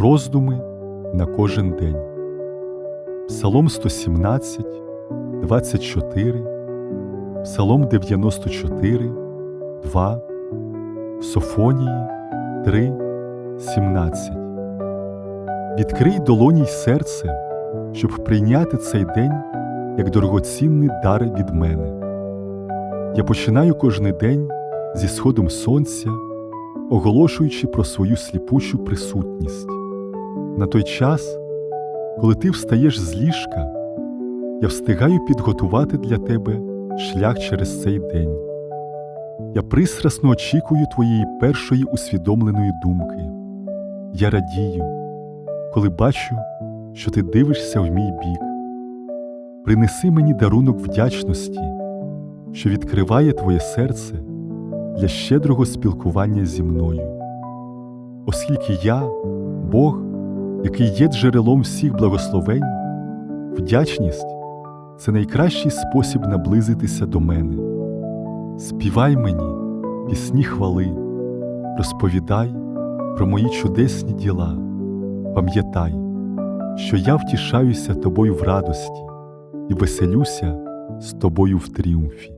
Роздуми на кожен день. Псалом 117, 24, Псалом 94, 2, Софонії 3, 17. Відкрий долоні й серце, щоб прийняти цей день як дорогоцінний дар від мене. Я починаю кожний день зі сходом сонця, оголошуючи про свою сліпучу присутність. На той час, коли ти встаєш з ліжка, я встигаю підготувати для тебе шлях через цей день. Я пристрасно очікую твоєї першої усвідомленої думки. Я радію, коли бачу, що ти дивишся в мій бік. Принеси мені дарунок вдячності, що відкриває твоє серце для щедрого спілкування зі мною. Оскільки я, Бог, який є джерелом всіх благословень, вдячність це найкращий спосіб наблизитися до мене. Співай мені пісні хвали, розповідай про мої чудесні діла, пам'ятай, що я втішаюся тобою в радості і веселюся з тобою в тріумфі.